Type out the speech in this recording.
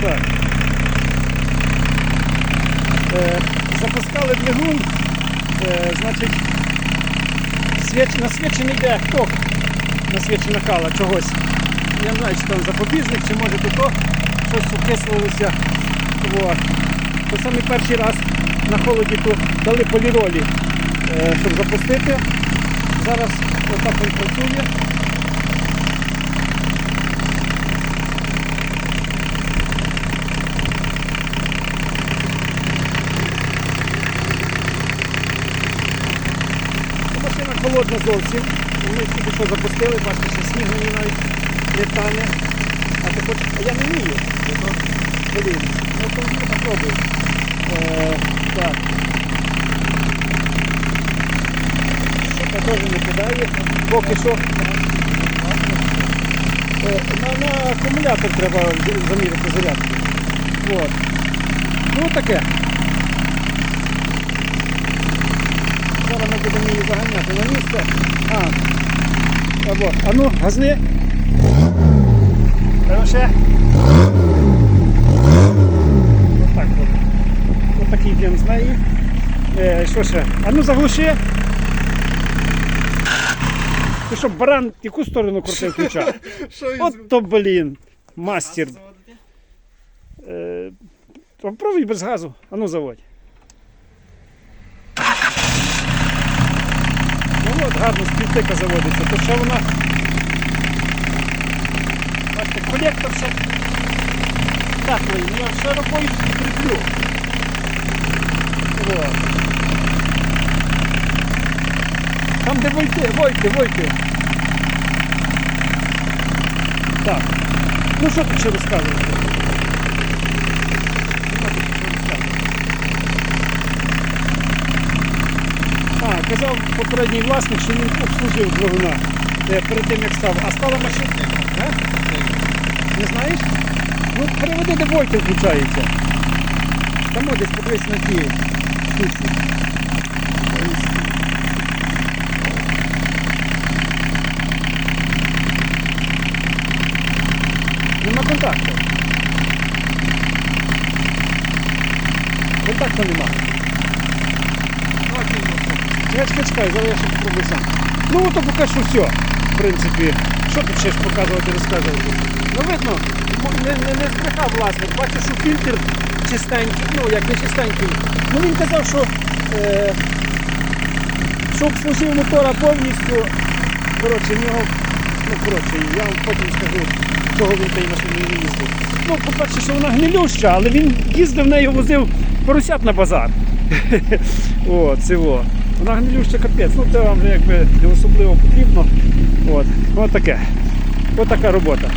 Так. Е, запускали двигун, е, значить, свіч, на свічі не йде ток. На свічі накала чогось. Я не знаю, чи там запобіжник, чи може тут то щось окислилося. Вот. То саме перший раз на холоді тут дали поліролі, е, щоб запустити. Зараз отак він працює. Холодна зовсім. Ми тільки що запустили, бачите, що сніг ній навіть не. А ти хочеш. А я не вмію. Блін. Ну то вмію попробуй. Е, так. Я теж не кидаю. Поки що. Е, на, на акумулятор треба заміряти зарядку. Вот. Ну таке. Зараз ми будемо її заганяти місце. А, або, а ну, газни. Треба ще. Отак от. Отакий йдемо з неї. Е, що ще? А ну заглуши. Ти що, баран, в яку сторону крутив ключа? От то, блін, мастер. Е, попробуй без газу. А ну заводь. От гарно з півтика заводиться. То що вона. Бачите, колектор ще теплий. Я ще рукою прикріплю. От. Там де войти, войти, войти. Так. Ну що тут ще розказувати? Нема тут що розказувати. А, казав попередній власник, що він обслужив двигуна е, перед тим як став. А стала машина. А? Не знаєш? Ну переведи, де вольти включаються. Там десь подивись на ті штуці. Нема контакту. Контакту нема. Чекай, чекай, чекай, зараз я ще попробую сам. Ну от поки що все. В принципі, що тут ще ж показувати, розказувати. Ну видно, не, не, не збрехав власник. Бачу, що фільтр чистенький, ну як не чистенький. Ну він казав, що, е, що обслужив мотора повністю. Коротше, в нього, ну коротше, я вам потім скажу, чого він тієї машини не їздив. Ну, по-перше, що вона гнилюща, але він їздив нею, возив поросят на базар. О, цього. Вона гнилюща капець. Ну, це вам вже якби не особливо потрібно. От, Ось таке. Ось така робота.